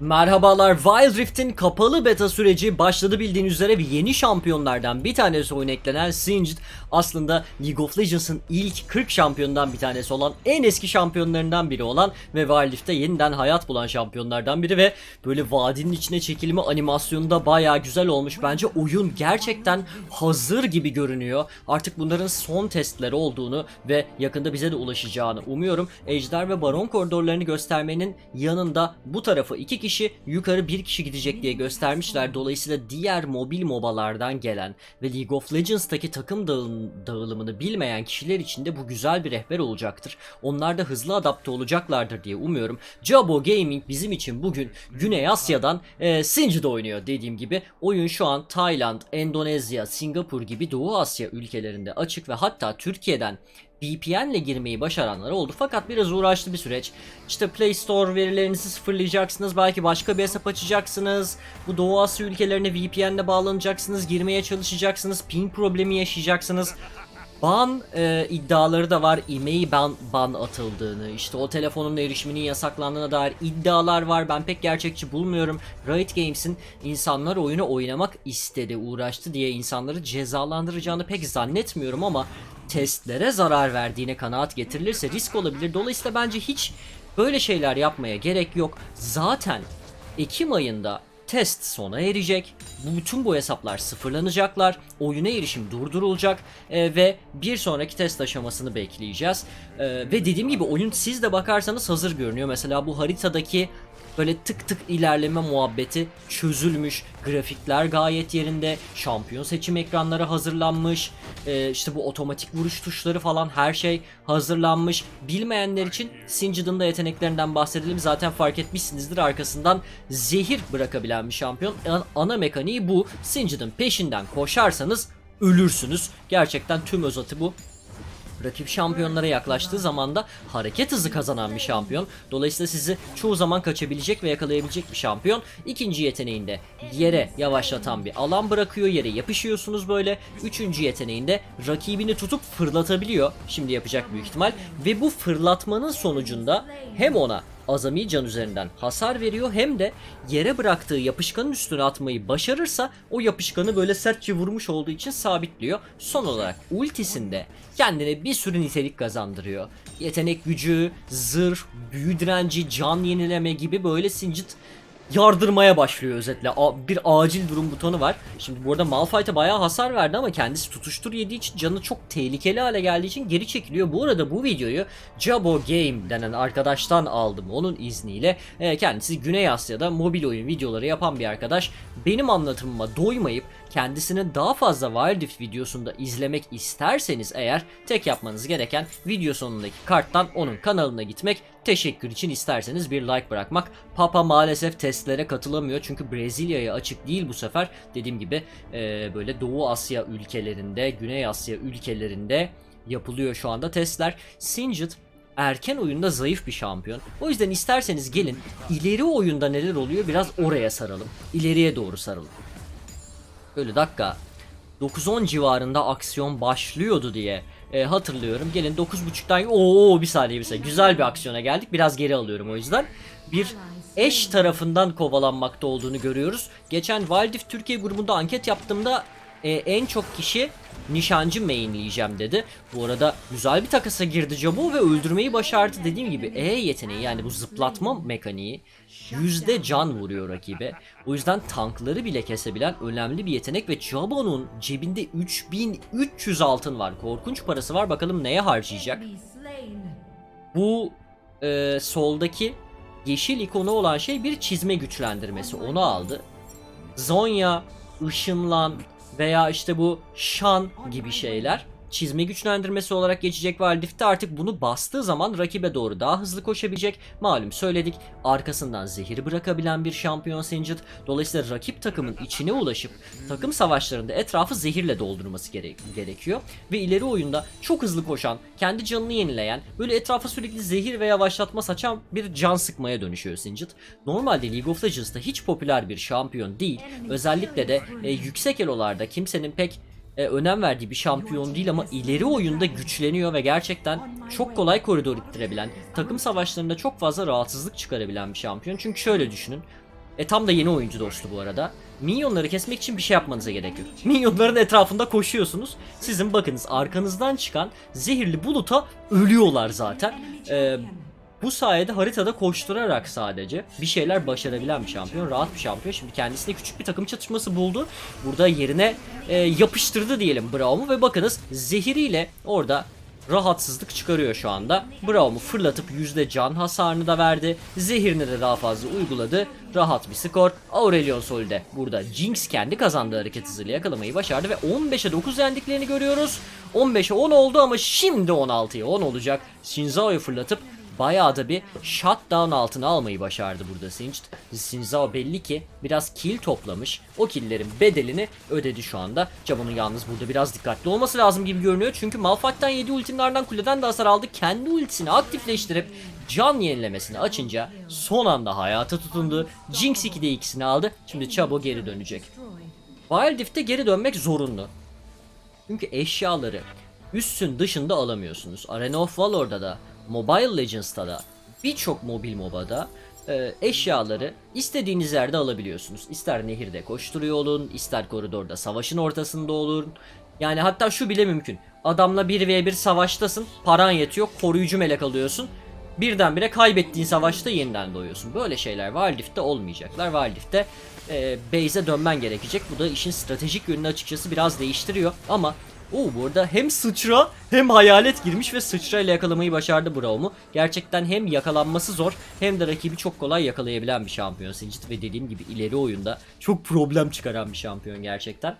Merhabalar Wild Rift'in kapalı beta süreci başladı bildiğiniz üzere ve yeni şampiyonlardan bir tanesi oyuna eklenen Singed aslında League of Legends'ın ilk 40 şampiyondan bir tanesi olan en eski şampiyonlarından biri olan ve Wild Rift'te yeniden hayat bulan şampiyonlardan biri ve böyle vadinin içine çekilme animasyonu da baya güzel olmuş. Bence oyun gerçekten hazır gibi görünüyor. Artık bunların son testleri olduğunu ve yakında bize de ulaşacağını umuyorum. Ejder ve Baron koridorlarını göstermenin yanında bu tarafa iki kişi yukarı bir kişi gidecek diye göstermişler. Dolayısıyla diğer mobil mobalardan gelen ve League of Legends'taki takım dağıl- dağılımını bilmeyen kişiler için de bu güzel bir rehber olacaktır. Onlar da hızlı adapte olacaklardır diye umuyorum. Jabo Gaming bizim için bugün Güney Asya'dan e, Singed oynuyor dediğim gibi. Oyun şu an Tayland, Endonezya, Singapur gibi Doğu Asya ülkelerinde açık ve hatta Türkiye'den VPN ile girmeyi başaranlar oldu fakat biraz uğraşlı bir süreç. İşte Play Store verilerinizi sıfırlayacaksınız, belki başka bir hesap açacaksınız. Bu Doğu Asya ülkelerine VPN ile bağlanacaksınız, girmeye çalışacaksınız, ping problemi yaşayacaksınız. Ban e, iddiaları da var. E-mail ban, ban atıldığını, işte o telefonun erişiminin yasaklandığına dair iddialar var. Ben pek gerçekçi bulmuyorum. Riot Games'in insanlar oyunu oynamak istedi, uğraştı diye insanları cezalandıracağını pek zannetmiyorum ama testlere zarar verdiğine kanaat getirilirse risk olabilir. Dolayısıyla bence hiç böyle şeyler yapmaya gerek yok. Zaten Ekim ayında test sona erecek. Bu bütün bu hesaplar sıfırlanacaklar. Oyuna erişim durdurulacak e, ve bir sonraki test aşamasını bekleyeceğiz. E, ve dediğim gibi oyun siz de bakarsanız hazır görünüyor. Mesela bu haritadaki böyle tık tık ilerleme muhabbeti çözülmüş. Grafikler gayet yerinde. Şampiyon seçim ekranları hazırlanmış. E, işte bu otomatik vuruş tuşları falan her şey hazırlanmış. Bilmeyenler için Singed'ın da yeteneklerinden bahsedelim. Zaten fark etmişsinizdir arkasından zehir bırakabilen bir şampiyon. An- Ana mekaniği bu. Singed'ın peşinden koşarsanız ölürsünüz. Gerçekten tüm özatı bu. Rakip şampiyonlara yaklaştığı zaman da hareket hızı kazanan bir şampiyon. Dolayısıyla sizi çoğu zaman kaçabilecek ve yakalayabilecek bir şampiyon. İkinci yeteneğinde yere yavaşlatan bir alan bırakıyor. Yere yapışıyorsunuz böyle. Üçüncü yeteneğinde rakibini tutup fırlatabiliyor. Şimdi yapacak büyük ihtimal. Ve bu fırlatmanın sonucunda hem ona azami can üzerinden hasar veriyor hem de yere bıraktığı yapışkanın üstüne atmayı başarırsa o yapışkanı böyle sertçe vurmuş olduğu için sabitliyor. Son olarak ultisinde kendine bir sürü nitelik kazandırıyor. Yetenek gücü, zırh, büyü direnci, can yenileme gibi böyle Singed yardırmaya başlıyor özetle. A- bir acil durum butonu var. Şimdi bu arada Malphite'a bayağı hasar verdi ama kendisi tutuştur yediği için canı çok tehlikeli hale geldiği için geri çekiliyor. Bu arada bu videoyu Jabo Game denen arkadaştan aldım onun izniyle. Ee, kendisi Güney Asya'da mobil oyun videoları yapan bir arkadaş. Benim anlatımıma doymayıp kendisinin daha fazla Wild Rift videosunda izlemek isterseniz eğer tek yapmanız gereken video sonundaki karttan onun kanalına gitmek. Teşekkür için isterseniz bir like bırakmak. Papa maalesef testlere katılamıyor çünkü Brezilya'ya açık değil bu sefer. Dediğim gibi e, böyle Doğu Asya ülkelerinde, Güney Asya ülkelerinde yapılıyor şu anda testler. Singed erken oyunda zayıf bir şampiyon. O yüzden isterseniz gelin ileri oyunda neler oluyor biraz oraya saralım. İleriye doğru saralım. Böyle dakika 9-10 civarında aksiyon başlıyordu diye e, hatırlıyorum. Gelin 9.30'dan ooo bir saniye bir saniye güzel bir aksiyona geldik. Biraz geri alıyorum o yüzden. Bir eş tarafından kovalanmakta olduğunu görüyoruz. Geçen Wild Rift Türkiye grubunda anket yaptığımda e, en çok kişi nişancı mainleyeceğim dedi. Bu arada güzel bir takasa girdi Jabo ve öldürmeyi başardı. Dediğim gibi E yeteneği yani bu zıplatma mekaniği yüzde can vuruyor rakibe. O yüzden tankları bile kesebilen önemli bir yetenek ve Jabo'nun cebinde 3300 altın var. Korkunç parası var. Bakalım neye harcayacak? Bu e, soldaki yeşil ikonu olan şey bir çizme güçlendirmesi. Onu aldı. Zonya, ışınlan veya işte bu şan gibi şeyler çizme güçlendirmesi olarak geçecek Wild Rift'te artık bunu bastığı zaman rakibe doğru daha hızlı koşabilecek. Malum söyledik arkasından zehir bırakabilen bir şampiyon Singed. Dolayısıyla rakip takımın içine ulaşıp takım savaşlarında etrafı zehirle doldurması gere- gerekiyor. Ve ileri oyunda çok hızlı koşan, kendi canını yenileyen, böyle etrafa sürekli zehir ve yavaşlatma saçan bir can sıkmaya dönüşüyor Singed. Normalde League of Legends'ta hiç popüler bir şampiyon değil. Özellikle de e, yüksek elolarda kimsenin pek e, önem verdiği bir şampiyon değil ama ileri oyunda güçleniyor ve gerçekten çok kolay koridor ittirebilen, takım savaşlarında çok fazla rahatsızlık çıkarabilen bir şampiyon. Çünkü şöyle düşünün. E tam da yeni oyuncu dostu bu arada. Minyonları kesmek için bir şey yapmanıza gerek yok. Minyonların etrafında koşuyorsunuz. Sizin bakınız arkanızdan çıkan zehirli buluta ölüyorlar zaten. Ee, bu sayede haritada koşturarak sadece bir şeyler başarabilen bir şampiyon. Rahat bir şampiyon. Şimdi kendisine küçük bir takım çatışması buldu. Burada yerine e, yapıştırdı diyelim Braum'u ve bakınız zehiriyle orada rahatsızlık çıkarıyor şu anda. Braum'u fırlatıp yüzde can hasarını da verdi. Zehirini de daha fazla uyguladı. Rahat bir skor. Aurelion Sol de burada Jinx kendi kazandığı hareket hızıyla yakalamayı başardı ve 15'e 9 yendiklerini görüyoruz. 15'e 10 oldu ama şimdi 16'ya 10 olacak. Shinzao'yu fırlatıp bayağı da bir shutdown altına almayı başardı burada Singed. Shinzao belli ki biraz kill toplamış. O killerin bedelini ödedi şu anda. Cabon'un yalnız burada biraz dikkatli olması lazım gibi görünüyor. Çünkü Malphite'den 7 ultinin ardından kuleden de hasar aldı. Kendi ultisini aktifleştirip can yenilemesini açınca son anda hayata tutundu. Jinx 2'de ikisini aldı. Şimdi Chabo geri dönecek. Wild Rift'e geri dönmek zorunlu. Çünkü eşyaları üstün dışında alamıyorsunuz. Arena of Valor'da da, Mobile Legends'ta da, birçok mobil MOBA'da e, eşyaları istediğiniz yerde alabiliyorsunuz. İster nehirde koşturuyor olun, ister koridorda savaşın ortasında olun. Yani hatta şu bile mümkün. Adamla 1v1 savaştasın, paran yetiyor, koruyucu melek alıyorsun. Birdenbire kaybettiğin savaşta yeniden doğuyorsun. Böyle şeyler Wild Rift'te olmayacaklar. Wild Rift'te e, base'e dönmen gerekecek. Bu da işin stratejik yönünü açıkçası biraz değiştiriyor. Ama Oo burada hem sıçra hem hayalet girmiş ve sıçra ile yakalamayı başardı Braum'u. Gerçekten hem yakalanması zor hem de rakibi çok kolay yakalayabilen bir şampiyon Singed ve dediğim gibi ileri oyunda çok problem çıkaran bir şampiyon gerçekten.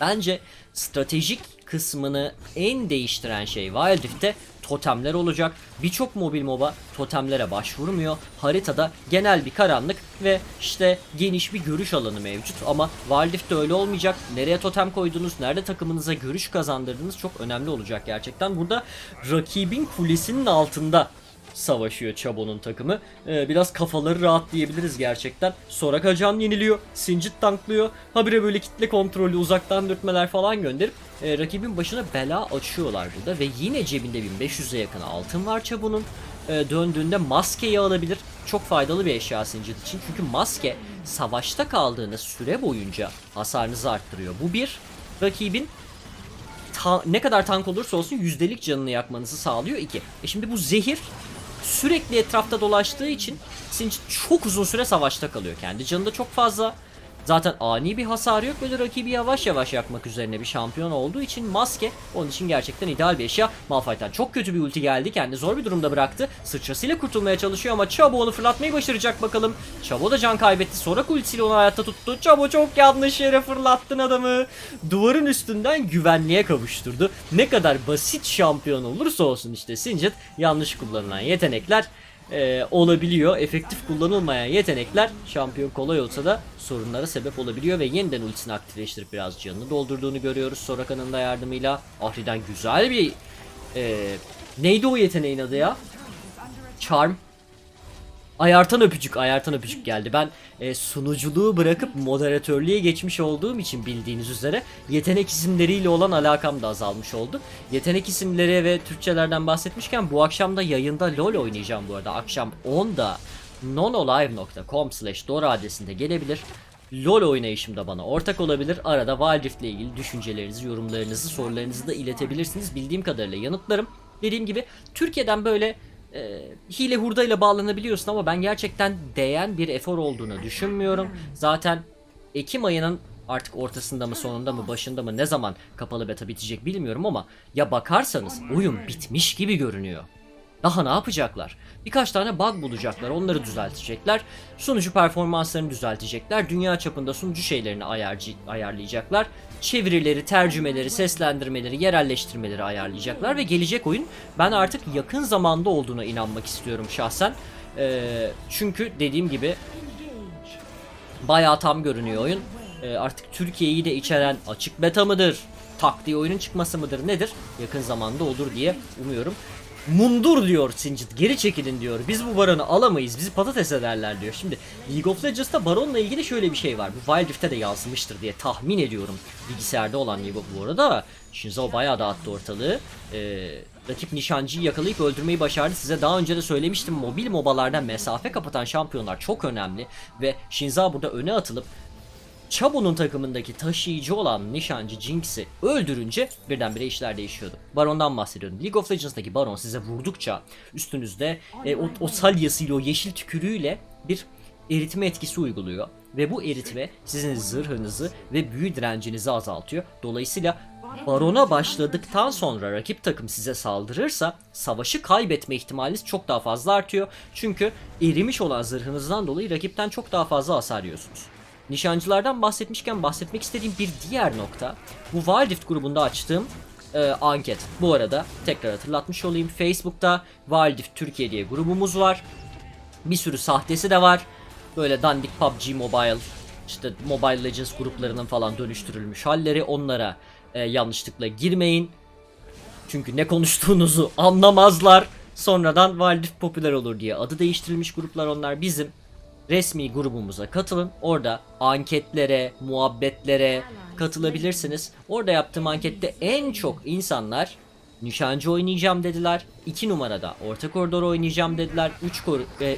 Bence stratejik kısmını en değiştiren şey Wild Rift'te totemler olacak. Birçok mobil MOBA totemlere başvurmuyor. Haritada genel bir karanlık ve işte geniş bir görüş alanı mevcut. Ama Wild Rift'te öyle olmayacak. Nereye totem koydunuz, nerede takımınıza görüş kazandırdınız çok önemli olacak gerçekten. Burada rakibin kulesinin altında savaşıyor Chabo'nun takımı. Ee, biraz kafaları rahat diyebiliriz gerçekten. Soraka can yeniliyor. Singed tanklıyor. Habire böyle kitle kontrolü uzaktan dürtmeler falan gönderip e, rakibin başına bela açıyorlar burada. Ve yine cebinde 1500'e yakın altın var Chabo'nun. E, döndüğünde maskeyi alabilir. Çok faydalı bir eşya Singed için. Çünkü maske savaşta kaldığınız süre boyunca hasarınızı arttırıyor. Bu bir. Rakibin ta- ne kadar tank olursa olsun yüzdelik canını yakmanızı sağlıyor. 2. E şimdi bu zehir sürekli etrafta dolaştığı için Singed çok uzun süre savaşta kalıyor. Kendi canı da çok fazla. Zaten ani bir hasar yok böyle rakibi yavaş yavaş yakmak üzerine bir şampiyon olduğu için maske onun için gerçekten ideal bir eşya. Malphite'den çok kötü bir ulti geldi. Kendini zor bir durumda bıraktı. Sıçrasıyla kurtulmaya çalışıyor ama Chabo onu fırlatmayı başaracak bakalım. Chabo da can kaybetti. Sonra ultisiyle onu hayatta tuttu. Chabo çok yanlış yere fırlattın adamı. Duvarın üstünden güvenliğe kavuşturdu. Ne kadar basit şampiyon olursa olsun işte Singed yanlış kullanılan yetenekler e, olabiliyor. Efektif kullanılmayan yetenekler şampiyon kolay olsa da sorunlara sebep olabiliyor ve yeniden ultisini aktifleştirip biraz canını doldurduğunu görüyoruz Soraka'nın da yardımıyla. Ahri'den güzel bir e, neydi o yeteneğin adı ya? Charm. Ayartan öpücük, ayartan öpücük geldi. Ben e, sunuculuğu bırakıp moderatörlüğe geçmiş olduğum için bildiğiniz üzere yetenek isimleriyle olan alakam da azalmış oldu. Yetenek isimleri ve Türkçelerden bahsetmişken bu akşam da yayında LoL oynayacağım bu arada. Akşam 10'da nonolive.com slash Dora adresinde gelebilir. LoL oynayışım da bana ortak olabilir. Arada Wild ile ilgili düşüncelerinizi, yorumlarınızı, sorularınızı da iletebilirsiniz. Bildiğim kadarıyla yanıtlarım. Dediğim gibi Türkiye'den böyle e, hile hurdayla bağlanabiliyorsun ama ben gerçekten değen bir efor olduğunu düşünmüyorum. Zaten Ekim ayının artık ortasında mı sonunda mı başında mı ne zaman kapalı beta bitecek bilmiyorum ama ya bakarsanız oyun bitmiş gibi görünüyor. Daha ne yapacaklar? Birkaç tane bug bulacaklar, onları düzeltecekler. Sunucu performanslarını düzeltecekler. Dünya çapında sunucu şeylerini ayarcı, ayarlayacaklar. Çevirileri, tercümeleri, seslendirmeleri, yerelleştirmeleri ayarlayacaklar ve gelecek oyun ben artık yakın zamanda olduğuna inanmak istiyorum şahsen. Ee, çünkü dediğim gibi bayağı tam görünüyor oyun. Ee, artık Türkiye'yi de içeren açık beta mıdır? Tak oyunun çıkması mıdır nedir? Yakın zamanda olur diye umuyorum. Mundur diyor Singed. Geri çekilin diyor. Biz bu baronu alamayız. Bizi patates ederler diyor. Şimdi League of Legends'ta baronla ilgili şöyle bir şey var. Bu Wild Rift'te de yansımıştır diye tahmin ediyorum. Bilgisayarda olan League of bu arada. Shinzo bayağı dağıttı ortalığı. Ee, rakip nişancıyı yakalayıp öldürmeyi başardı. Size daha önce de söylemiştim. Mobil mobalarda mesafe kapatan şampiyonlar çok önemli. Ve Shinzo burada öne atılıp Chabo'nun takımındaki taşıyıcı olan nişancı Jinx'i öldürünce birdenbire işler değişiyordu. Baron'dan bahsediyorum. League of Legends'daki Baron size vurdukça üstünüzde e, o, o salyasıyla o yeşil tükürüğüyle bir eritme etkisi uyguluyor. Ve bu eritme sizin zırhınızı ve büyü direncinizi azaltıyor. Dolayısıyla Barona başladıktan sonra rakip takım size saldırırsa savaşı kaybetme ihtimaliniz çok daha fazla artıyor. Çünkü erimiş olan zırhınızdan dolayı rakipten çok daha fazla hasar yiyorsunuz. Nişancılardan bahsetmişken bahsetmek istediğim bir diğer nokta bu Wild grubunda açtığım e, anket. Bu arada tekrar hatırlatmış olayım. Facebook'ta Wild Türkiye diye grubumuz var. Bir sürü sahtesi de var. Böyle dandik PUBG Mobile, işte Mobile Legends gruplarının falan dönüştürülmüş halleri. Onlara e, yanlışlıkla girmeyin. Çünkü ne konuştuğunuzu anlamazlar. Sonradan Wild popüler olur diye adı değiştirilmiş gruplar onlar bizim resmi grubumuza katılın. Orada anketlere, muhabbetlere katılabilirsiniz. Orada yaptığım ankette en çok insanlar nişancı oynayacağım dediler. 2 numarada orta koridor oynayacağım dediler. 3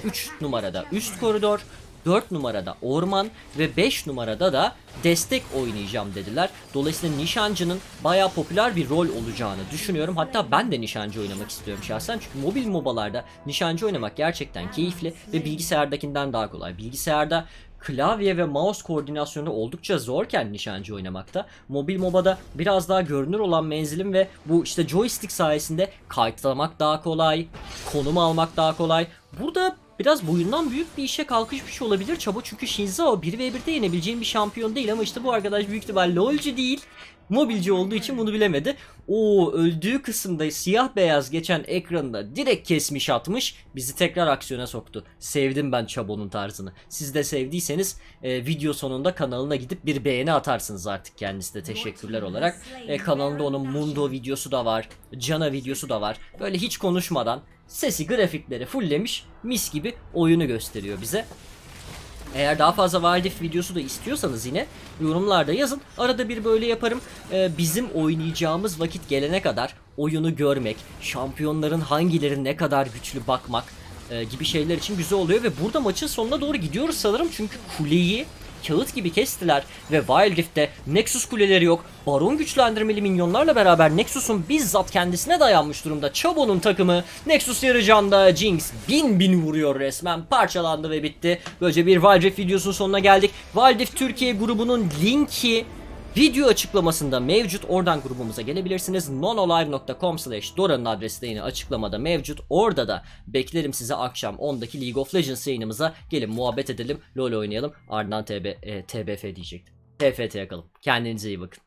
3 numarada üst koridor, 4 numarada orman ve 5 numarada da destek oynayacağım dediler. Dolayısıyla nişancının bayağı popüler bir rol olacağını düşünüyorum. Hatta ben de nişancı oynamak istiyorum şahsen. Çünkü mobil mobalarda nişancı oynamak gerçekten keyifli ve bilgisayardakinden daha kolay. Bilgisayarda klavye ve mouse koordinasyonu oldukça zorken nişancı oynamakta. Mobil MOBA'da biraz daha görünür olan menzilim ve bu işte joystick sayesinde kayıtlamak daha kolay, konum almak daha kolay. Burada biraz boyundan büyük bir işe kalkışmış olabilir Çabo çünkü Shinzo 1v1'de yenebileceğim bir şampiyon değil ama işte bu arkadaş büyük ihtimal LoL'cu değil. Mobilci olduğu için bunu bilemedi. O öldüğü kısımda siyah beyaz geçen ekranında direkt kesmiş atmış. Bizi tekrar aksiyona soktu. Sevdim ben Chabo'nun tarzını. Siz de sevdiyseniz e, video sonunda kanalına gidip bir beğeni atarsınız artık kendisi de teşekkürler olarak. E, kanalında onun Mundo videosu da var. Cana videosu da var. Böyle hiç konuşmadan sesi grafikleri fulllemiş mis gibi oyunu gösteriyor bize. Eğer daha fazla Wild videosu da istiyorsanız yine yorumlarda yazın. Arada bir böyle yaparım. Ee, bizim oynayacağımız vakit gelene kadar oyunu görmek, şampiyonların hangileri ne kadar güçlü bakmak e, gibi şeyler için güzel oluyor ve burada maçın sonuna doğru gidiyoruz sanırım çünkü kuleyi kağıt gibi kestiler ve Wild Rift'te Nexus kuleleri yok. Baron güçlendirmeli minyonlarla beraber Nexus'un bizzat kendisine dayanmış durumda. Chabo'nun takımı Nexus yarıcanda Jinx bin bin vuruyor resmen. Parçalandı ve bitti. Böylece bir Wild Rift videosunun sonuna geldik. Wild Rift Türkiye grubunun linki Video açıklamasında mevcut. Oradan grubumuza gelebilirsiniz. nonolive.com slash Dora'nın adresi de yine açıklamada mevcut. Orada da beklerim size akşam 10'daki League of Legends yayınımıza. Gelin muhabbet edelim. LoL oynayalım. Ardından TB, e, TBF diyecektim. TFT yakalım. Kendinize iyi bakın.